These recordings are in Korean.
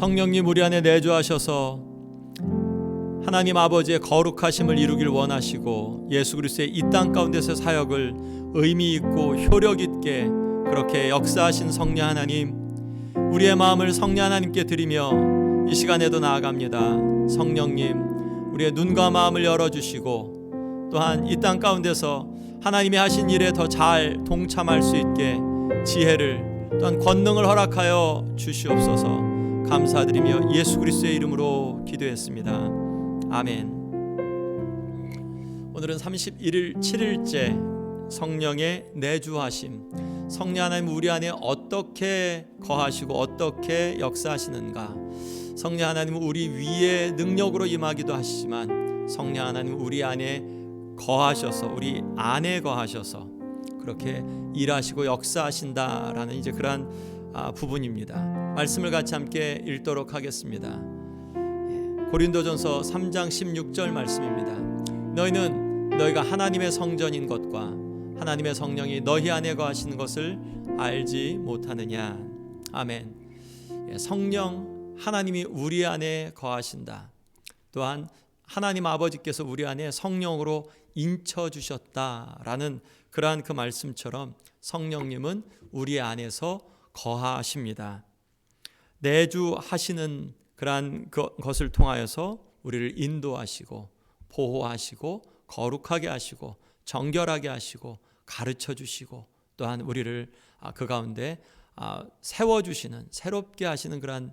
성령님 우리 안에 내주하셔서 하나님 아버지의 거룩하심을 이루길 원하시고 예수 그리스도의 이 땅 가운데서 사역을 의미 있고 효력 있게 그렇게 역사하신 성령 하나님 우리의 마음을 성령 하나님께 드리며 이 시간에도 나아갑니다. 성령님 우리의 눈과 마음을 열어 주시고 또한 이 땅 가운데서 하나님이 하신 일에 더 잘 동참할 수 있게 지혜를 또한 권능을 허락하여 주시옵소서 감사드리며 예수 그리스도의 이름으로 기도했습니다. 아멘. 오늘은 31일 7일째 성령의 내주하심. 성령 하나님 우리 안에 어떻게 거하시고 어떻게 역사하시는가? 성령 하나님 우리 위에 능력으로 임하기도 하시지만 성령 하나님 우리 안에 거하셔서 우리 안에 거하셔서 그렇게 일하시고 역사하신다라는 이제 그러한 아, 부분입니다. 말씀을 같이 함께 읽도록 하겠습니다. 예, 고린도전서 3장 16절 말씀입니다. 너희는 너희가 하나님의 성전인 것과 하나님의 성령이 너희 안에 거하시는 것을 알지 못하느냐. 아멘. 예, 성령 하나님이 우리 안에 거하신다. 또한 하나님 아버지께서 우리 안에 성령으로 인쳐 주셨다라는 그러한 그 말씀처럼 성령님은 우리 안에서 거하십니다. 내주하시는 그러한 것을 통하여서 우리를 인도하시고 보호하시고 거룩하게 하시고 정결하게 하시고 가르쳐 주시고 또한 우리를 그 가운데 세워 주시는 새롭게 하시는 그러한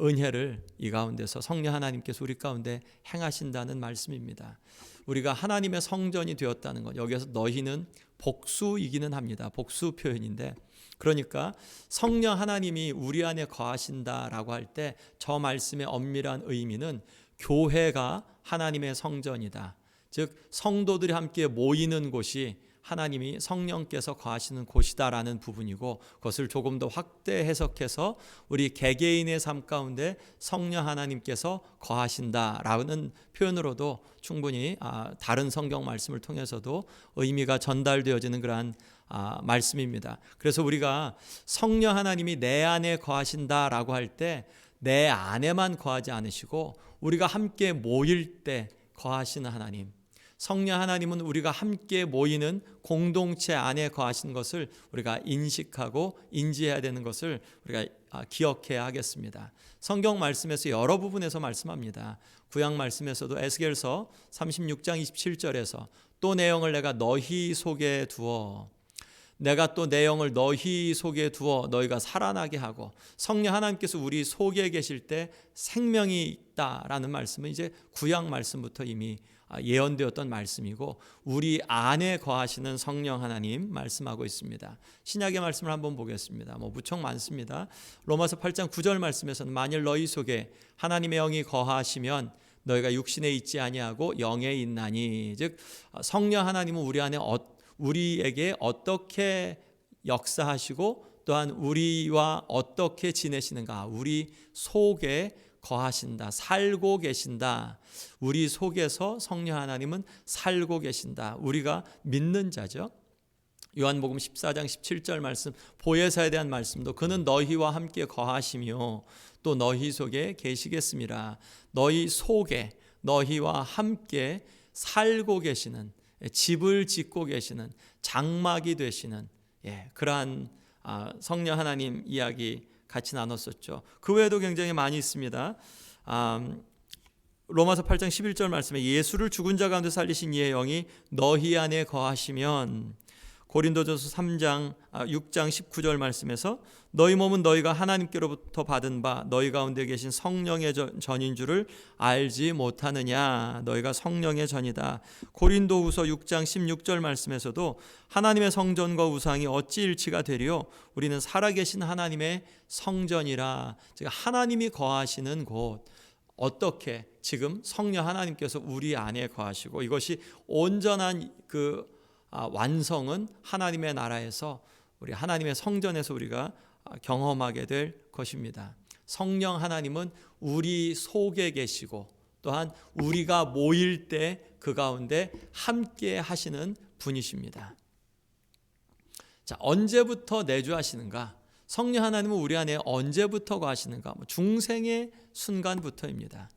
은혜를 이 가운데서 성령 하나님께서 우리 가운데 행하신다는 말씀입니다. 우리가 하나님의 성전이 되었다는 것 여기에서 너희는 복수이기는 합니다. 복수 표현인데 그러니까 성령 하나님이 우리 안에 거하신다라고 할 때 저 말씀의 엄밀한 의미는 교회가 하나님의 성전이다. 즉 성도들이 함께 모이는 곳이 하나님이 성령께서 거하시는 곳이다라는 부분이고 그것을 조금 더 확대 해석해서 우리 개개인의 삶 가운데 성령 하나님께서 거하신다라는 표현으로도 충분히 아, 다른 성경 말씀을 통해서도 의미가 전달되어지는 그러한 아, 말씀입니다. 그래서 우리가 성령 하나님이 내 안에 거하신다라고 할 때 내 안에만 거하지 않으시고 우리가 함께 모일 때 거하시는 하나님 성령 하나님은 우리가 함께 모이는 공동체 안에 거하신 것을 우리가 인식하고 인지해야 되는 것을 우리가 아, 기억해야 하겠습니다. 성경 말씀에서 여러 부분에서 말씀합니다. 구약 말씀에서도 에스겔서 36장 27절에서 또 내용을 내가 너희 속에 두어 내가 또 내용을 너희 속에 두어 너희가 살아나게 하고 성령 하나님께서 우리 속에 계실 때 생명이 있다라는 말씀은 이제 구약 말씀부터 이미 아, 예언되었던 말씀이고 우리 안에 거하시는 성령 하나님 말씀하고 있습니다. 신약의 말씀을 한번 보겠습니다. 뭐 무척 많습니다. 로마서 8장 9절 말씀에서는 만일 너희 속에 하나님의 영이 거하시면 너희가 육신에 있지 아니하고 영에 있나니 즉 성령 하나님은 우리 안에 어, 우리에게 어떻게 역사하시고 또한 우리와 어떻게 지내시는가? 우리 속에 거하신다. 살고 계신다. 우리 속에서 성령 하나님은 살고 계신다. 우리가 믿는 자죠. 요한복음 14장 17절 말씀 보혜사에 대한 말씀도 그는 너희와 함께 거하시며 또 너희 속에 계시겠습니다. 너희 속에 너희와 함께 살고 계시는 집을 짓고 계시는 장막이 되시는 예, 그러한 아, 성령 하나님 이야기 같이 나눴었죠. 그 외에도 굉장히 많이 있습니다. 음, 로마서 8장 11절 말씀에 예수를 죽은 자 가운데 살리신 이의 영이 너희 안에 거하시면 고린도전서 3장 6장 19절 말씀에서 너희 몸은 너희가 하나님께로부터 받은 바 너희 가운데 계신 성령의 전인 줄을 알지 못하느냐. 너희가 성령의 전이다. 고린도후서 6장 16절 말씀에서도 하나님의 성전과 우상이 어찌 일치가 되리요? 우리는 살아계신 하나님의 성전이라. 즉 하나님이 거하시는 곳 어떻게 지금 성령 하나님께서 우리 안에 거하시고 이것이 온전한 그 아, 완성은 하나님의 나라에서 우리 하나님의 성전에서 우리가 아, 경험하게 될 것입니다. 성령 하나님은 우리 속에 계시고 또한 우리가 모일 때 그 가운데 함께 하시는 분이십니다. 자, 언제부터 내주하시는가? 성령 하나님은 우리 안에 언제부터 거하시는가? 뭐 중생의 순간부터입니다.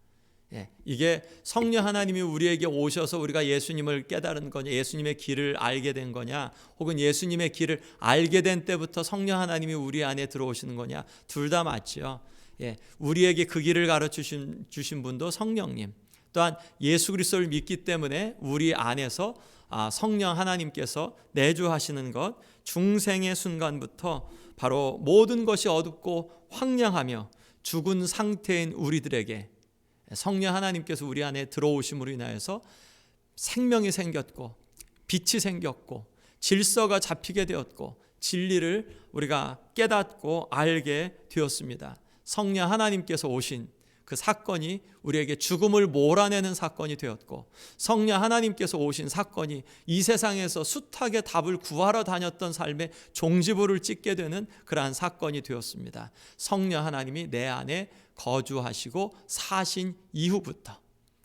예, 이게 성령 하나님이 우리에게 오셔서 우리가 예수님을 깨달은 거냐, 예수님의 길을 알게 된 거냐, 혹은 예수님의 길을 알게 된 때부터 성령 하나님이 우리 안에 들어오시는 거냐, 둘 다 맞지요. 예, 우리에게 그 길을 가르쳐 주신, 주신 분도 성령님. 또한 예수 그리스도를 믿기 때문에 우리 안에서 아, 성령 하나님께서 내주하시는 것 중생의 순간부터 바로 모든 것이 어둡고 황량하며 죽은 상태인 우리들에게 성령 하나님께서 우리 안에 들어오심으로 인하여서 생명이 생겼고 빛이 생겼고 질서가 잡히게 되었고 진리를 우리가 깨닫고 알게 되었습니다. 성령 하나님께서 오신 그 사건이 우리에게 죽음을 몰아내는 사건이 되었고 성령 하나님께서 오신 사건이 이 세상에서 숱하게 답을 구하러 다녔던 삶의 종지부를 찍게 되는 그러한 사건이 되었습니다. 성령 하나님이 내 안에 거주하시고 사신 이후부터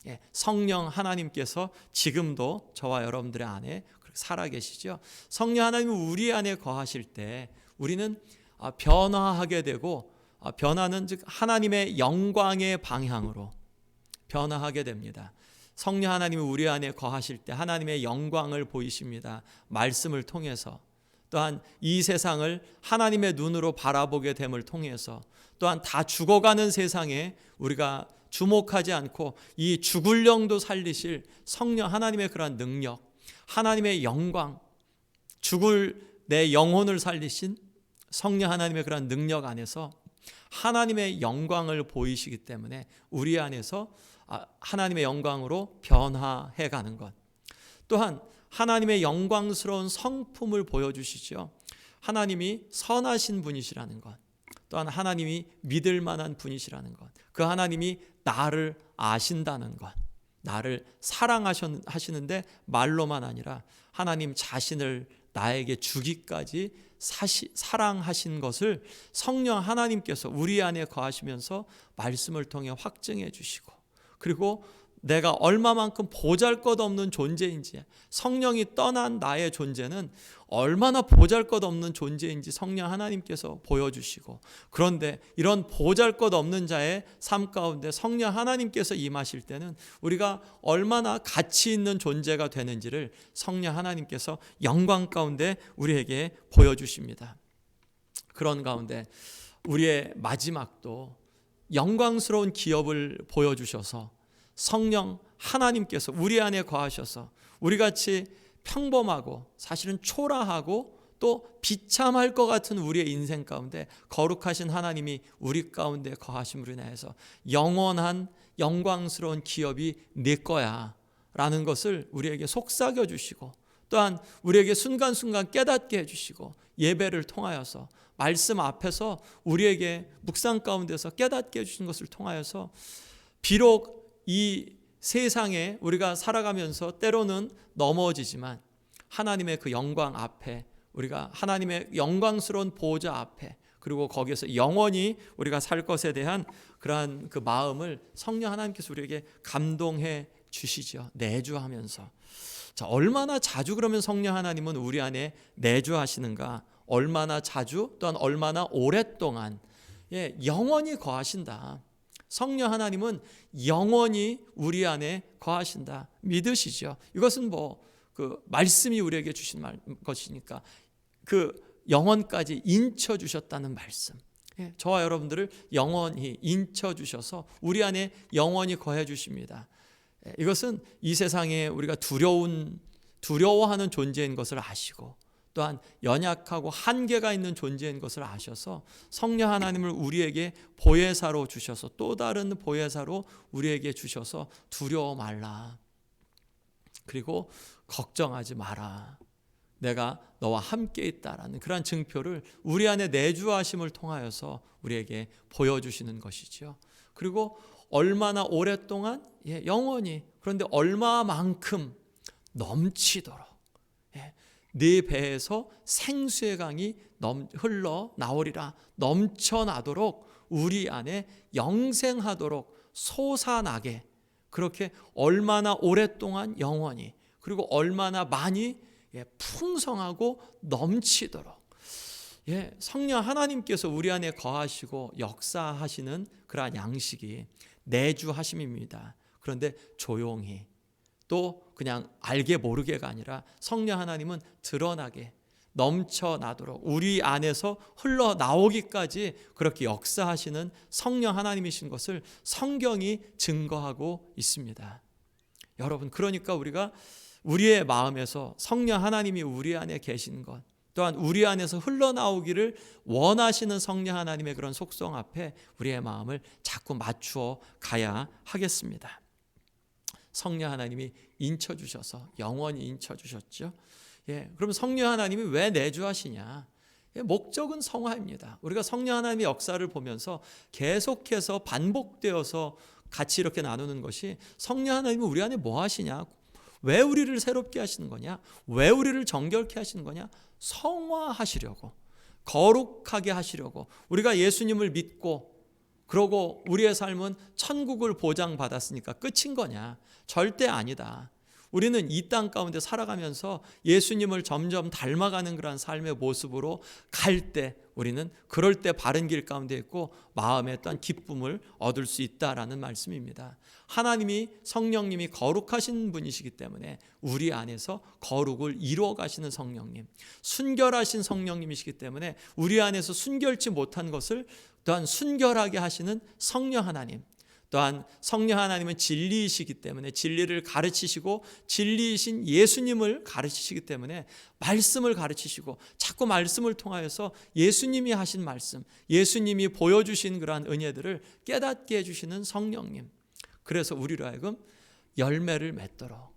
예, 성령 하나님께서 지금도 저와 여러분들의 안에 살아계시죠. 성령 하나님이 우리 안에 거하실 때 우리는 아, 변화하게 되고 아, 변화는 즉 하나님의 영광의 방향으로 변화하게 됩니다. 성령 하나님이 우리 안에 거하실 때 하나님의 영광을 보이십니다. 말씀을 통해서 또한 이 세상을 하나님의 눈으로 바라보게 됨을 통해서 또한 다 죽어가는 세상에 우리가 주목하지 않고 이 죽을 영도 살리실 성령 하나님의 그러한 능력, 하나님의 영광, 죽을 내 영혼을 살리신 성령 하나님의 그러한 능력 안에서 하나님의 영광을 보이시기 때문에 우리 안에서 아, 하나님의 영광으로 변화해 가는 것. 또한 하나님의 영광스러운 성품을 보여주시죠. 하나님이 선하신 분이시라는 것. 또한 하나님이 믿을 만한 분이시라는 것. 그 하나님이 나를 아신다는 것. 나를 사랑하시는데 말로만 아니라 하나님 자신을 나에게 주기까지 사시, 사랑하신 것을 성령 하나님께서 우리 안에 거하시면서 말씀을 통해 확증해 주시고 그리고 내가 얼마만큼 보잘 것 없는 존재인지 성령이 떠난 나의 존재는 얼마나 보잘 것 없는 존재인지 성령 하나님께서 보여주시고 그런데 이런 보잘 것 없는 자의 삶 가운데 성령 하나님께서 임하실 때는 우리가 얼마나 가치 있는 존재가 되는지를 성령 하나님께서 영광 가운데 우리에게 보여주십니다. 그런 가운데 우리의 마지막도 영광스러운 기업을 보여주셔서 성령 하나님께서 우리 안에 거하셔서 우리 같이 평범하고 사실은 초라하고 또 비참할 것 같은 우리의 인생 가운데 거룩하신 하나님이 우리 가운데 거하심으로 인하여서 영원한 영광스러운 기업이 내 거야 라는 것을 우리에게 속삭여 주시고 또한 우리에게 순간순간 깨닫게 해주시고 예배를 통하여서 말씀 앞에서 우리에게 묵상 가운데서 깨닫게 해주신 것을 통하여서 비록 이 세상에 우리가 살아가면서 때로는 넘어지지만 하나님의 그 영광 앞에 우리가 하나님의 영광스러운 보호자 앞에 그리고 거기에서 영원히 우리가 살 것에 대한 그러한 그 마음을 성령 하나님께서 우리에게 감동해 주시죠. 내주하면서. 자, 얼마나 자주 그러면 성령 하나님은 우리 안에 내주하시는가? 얼마나 자주 또한 얼마나 오랫동안 예, 영원히 거하신다. 성령 하나님은 영원히 우리 안에 거하신다. 믿으시죠? 이것은 뭐 그 말씀이 우리에게 주신 말, 것이니까 그 영원까지 인쳐 주셨다는 말씀. 예, 저와 여러분들을 영원히 인쳐 주셔서 우리 안에 영원히 거해 주십니다. 예, 이것은 이 세상에 우리가 두려운 두려워하는 존재인 것을 아시고 또한 연약하고 한계가 있는 존재인 것을 아셔서 성령 하나님을 우리에게 보혜사로 주셔서 또 다른 보혜사로 우리에게 주셔서 두려워 말라. 그리고 걱정하지 마라. 내가 너와 함께 있다라는 그러한 증표를 우리 안에 내주하심을 통하여서 우리에게 보여주시는 것이죠. 그리고 얼마나 오랫동안 예, 영원히 그런데 얼마만큼 넘치도록 네 배에서 생수의 강이 넘, 흘러 나오리라. 넘쳐나도록 우리 안에 영생하도록 솟아나게. 그렇게 얼마나 오랫동안 영원히 그리고 얼마나 많이 예, 풍성하고 넘치도록. 예, 성령 하나님께서 우리 안에 거하시고 역사하시는 그러한 양식이 내주하심입니다. 그런데 조용히 또 그냥 알게 모르게가 아니라 성령 하나님은 드러나게 넘쳐나도록 우리 안에서 흘러나오기까지 그렇게 역사하시는 성령 하나님이신 것을 성경이 증거하고 있습니다. 여러분 그러니까 우리가 우리의 마음에서 성령 하나님이 우리 안에 계신 것 또한 우리 안에서 흘러나오기를 원하시는 성령 하나님의 그런 속성 앞에 우리의 마음을 자꾸 맞추어 가야 하겠습니다. 성령 하나님이 인쳐 주셔서 영원히 인쳐 주셨죠. 예, 그럼 성령 하나님이 왜 내주하시냐? 예, 목적은 성화입니다. 우리가 성령 하나님의 역사를 보면서 계속해서 반복되어서 같이 이렇게 나누는 것이 성령 하나님이 우리 안에 뭐 하시냐? 왜 우리를 새롭게 하시는 거냐? 왜 우리를 정결케 하시는 거냐? 성화하시려고 거룩하게 하시려고 우리가 예수님을 믿고 그러고 우리의 삶은 천국을 보장받았으니까 끝인 거냐? 절대 아니다. 우리는 이 땅 가운데 살아가면서 예수님을 점점 닮아가는 그런 삶의 모습으로 갈 때 우리는 그럴 때 바른 길 가운데 있고 마음에 어떤 기쁨을 얻을 수 있다라는 말씀입니다. 하나님이 성령님이 거룩하신 분이시기 때문에 우리 안에서 거룩을 이루어 가시는 성령님, 순결하신 성령님이시기 때문에 우리 안에서 순결치 못한 것을 또한 순결하게 하시는 성령 하나님, 또한 성령 하나님은 진리이시기 때문에 진리를 가르치시고 진리이신 예수님을 가르치시기 때문에 말씀을 가르치시고 자꾸 말씀을 통하여서 예수님이 하신 말씀, 예수님이 보여주신 그러한 은혜들을 깨닫게 해주시는 성령님. 그래서 우리로 하여금 열매를 맺도록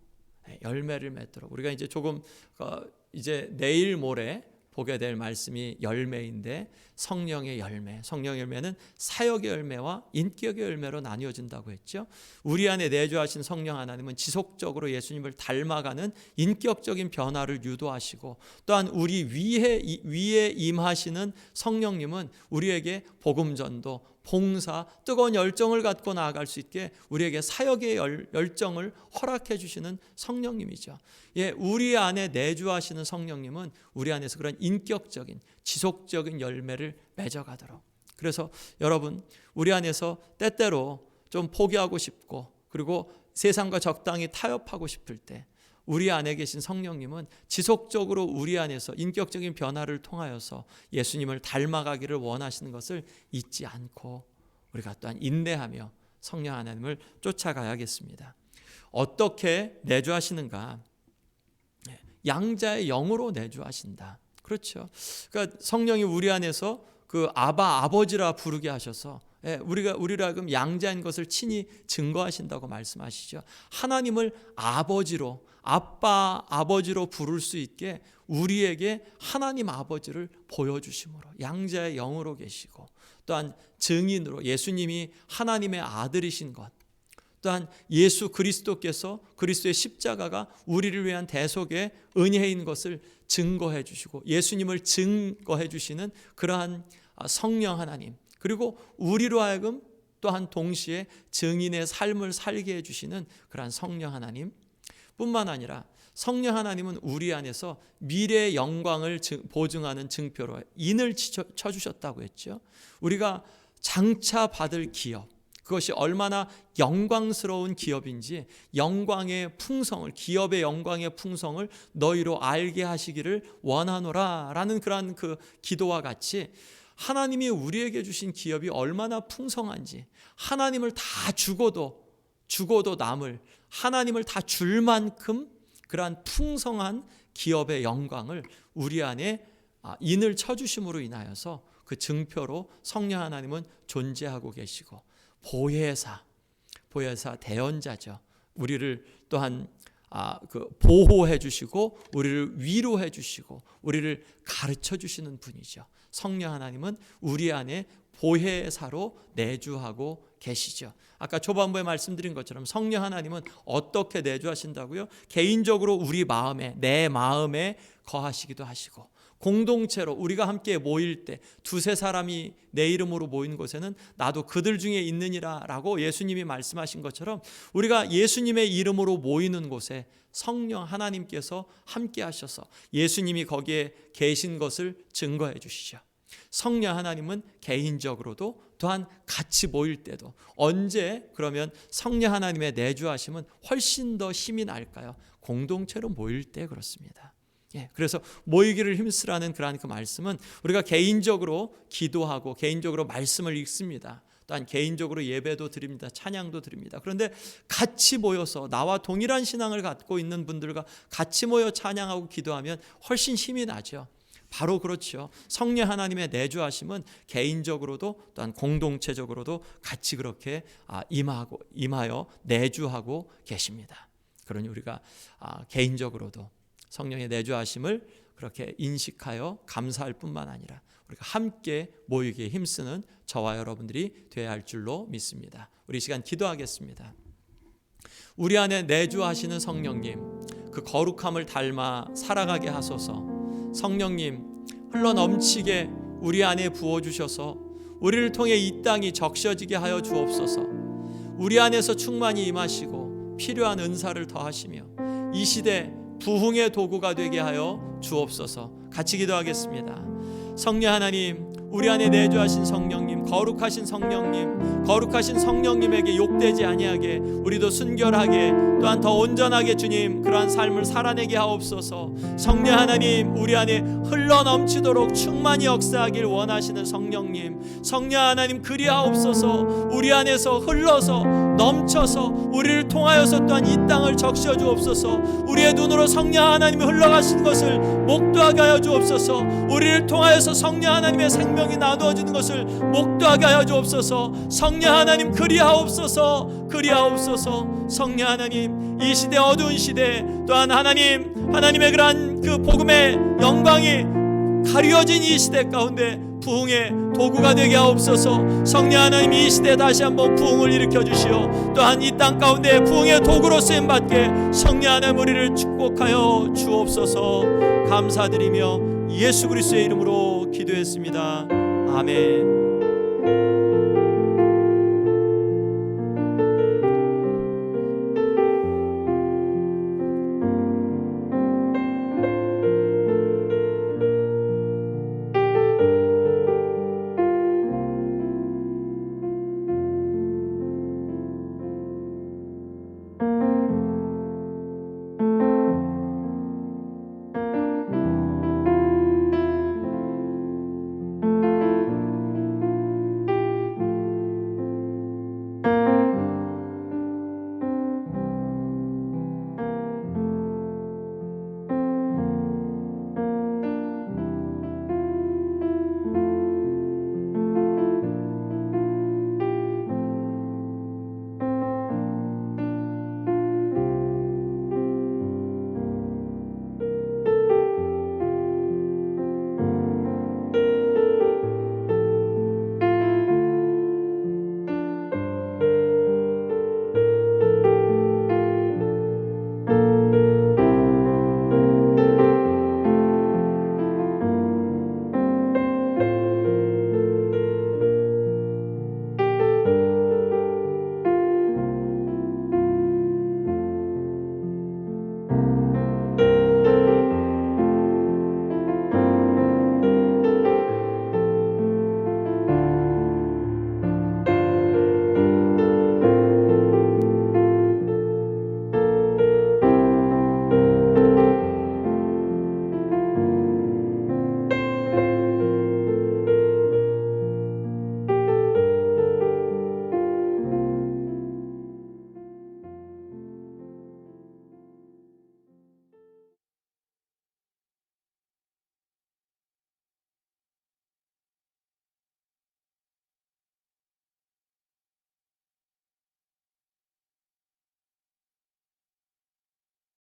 네, 열매를 맺도록 우리가 이제 조금 어, 이제 내일 모레 보게 될 말씀이 열매인데 성령의 열매, 성령의 열매는 사역의 열매와 인격의 열매로 나뉘어진다고 했죠. 우리 안에 내주하신 성령 하나님은 지속적으로 예수님을 닮아가는 인격적인 변화를 유도하시고 또한 우리 위에 위에 임하시는 성령님은 우리에게 복음 전도, 봉사, 뜨거운 열정을 갖고 나아갈 수 있게 우리에게 사역의 열, 열정을 허락해 주시는 성령님이죠. 예, 우리 안에 내주하시는 성령님은 우리 안에서 그런 인격적인 지속적인 열매를 맺어가도록. 그래서 여러분 우리 안에서 때때로 좀 포기하고 싶고 그리고 세상과 적당히 타협하고 싶을 때 우리 안에 계신 성령님은 지속적으로 우리 안에서 인격적인 변화를 통하여서 예수님을 닮아가기를 원하시는 것을 잊지 않고 우리가 또한 인내하며 성령 하나님을 쫓아가야겠습니다. 어떻게 내주하시는가? 네, 양자의 영으로 내주하신다. 그렇죠. 그러니까 성령이 우리 안에서 그 아바 아버지라 부르게 하셔서 예, 우리가 우리라 하금 양자인 것을 친히 증거하신다고 말씀하시죠. 하나님을 아버지로 아빠 아버지로 부를 수 있게 우리에게 하나님 아버지를 보여주심으로 양자의 영으로 계시고 또한 증인으로 예수님이 하나님의 아들이신 것 또한 예수 그리스도께서 그리스도의 십자가가 우리를 위한 대속의 은혜인 것을 증거해 주시고 예수님을 증거해 주시는 그러한 성령 하나님 그리고 우리로 하여금 또한 동시에 증인의 삶을 살게 해 주시는 그러한 성령 하나님 뿐만 아니라 성령 하나님은 우리 안에서 미래의 영광을 보증하는 증표로 인을 쳐주셨다고 했죠. 우리가 장차 받을 기업, 그것이 얼마나 영광스러운 기업인지 영광의 풍성을 기업의 영광의 풍성을 너희로 알게 하시기를 원하노라라는 그러한 그 기도와 같이 하나님이 우리에게 주신 기업이 얼마나 풍성한지 하나님을 다 죽어도 죽어도 남을 하나님을 다 줄 만큼 그러한 풍성한 기업의 영광을 우리 안에 아, 인을 쳐주심으로 인하여서 그 증표로 성령 하나님은 존재하고 계시고 보혜사, 보혜사 대언자죠. 우리를 또한 아, 그 보호해 주시고 우리를 위로해 주시고 우리를 가르쳐 주시는 분이죠. 성령 하나님은 우리 안에 보혜사로 내주하고 계시죠. 아까 초반부에 말씀드린 것처럼 성령 하나님은 어떻게 내주하신다고요? 개인적으로 우리 마음에 내 마음에 거하시기도 하시고 공동체로 우리가 함께 모일 때 두세 사람이 내 이름으로 모인 곳에는 나도 그들 중에 있느니라 라고 예수님이 말씀하신 것처럼 우리가 예수님의 이름으로 모이는 곳에 성령 하나님께서 함께 하셔서 예수님이 거기에 계신 것을 증거해 주시죠. 성령 하나님은 개인적으로도 또한 같이 모일 때도 언제 그러면 성령 하나님의 내주하심은 훨씬 더 힘이 날까요? 공동체로 모일 때 그렇습니다. 예, 그래서 모이기를 힘쓰라는 그러한 그 말씀은 우리가 개인적으로 기도하고 개인적으로 말씀을 읽습니다. 또한 개인적으로 예배도 드립니다. 찬양도 드립니다. 그런데 같이 모여서 나와 동일한 신앙을 갖고 있는 분들과 같이 모여 찬양하고 기도하면 훨씬 힘이 나죠. 바로 그렇죠. 성령 하나님의 내주하심은 개인적으로도 또한 공동체적으로도 같이 그렇게 아, 임하고 임하여 내주하고 계십니다. 그러니 우리가 아, 개인적으로도 성령의 내주하심을 그렇게 인식하여 감사할 뿐만 아니라 우리가 함께 모이기에 힘쓰는 저와 여러분들이 되어야 할 줄로 믿습니다. 우리 이 시간 기도하겠습니다. 우리 안에 내주하시는 성령님, 그 거룩함을 닮아 살아가게 하소서. 성령님, 흘러 넘치게 우리 안에 부어 주셔서 우리를 통해 이 땅이 적셔지게 하여 주옵소서. 우리 안에서 충만히 임하시고 필요한 은사를 더하시며 이 시대 부흥의 도구가 되게 하여 주옵소서. 같이 기도하겠습니다. 성령 하나님, 우리 안에 내주하신 성령님, 거룩하신 성령님, 거룩하신 성령님에게 욕되지 아니하게 우리도 순결하게 또한 더 온전하게 주님 그러한 삶을 살아내게 하옵소서. 성령 하나님, 우리 안에 흘러 넘치도록 충만히 역사하길 원하시는 성령님, 성령 하나님 그리하옵소서. 우리 안에서 흘러서 넘쳐서 우리를 통하여서 또한 이 땅을 적셔 주옵소서. 우리의 눈으로 성령 하나님이 흘러가신 것을 목도하게 하여 주옵소서. 우리를 통하여서 성령 하나님의 생명이 나누어지는 것을 목도하게 하여 주옵소서. 성령 하나님 그리하옵소서. 그리하옵소서. 성령 하나님 이 시대 어두운 시대 또한 하나님 하나님의 그러한 그 복음의 영광이 가려진 이 시대 가운데 부흥의 도구가 되게 하옵소서. 성령 하나님 이 시대 다시 한번 부흥을 일으켜 주시오 또한 이 땅 가운데 부흥의 도구로 쓰임 받게 성령 하나님 우리를 축복하여 주옵소서. 감사드리며 예수 그리스도의 이름으로 기도했습니다. 아멘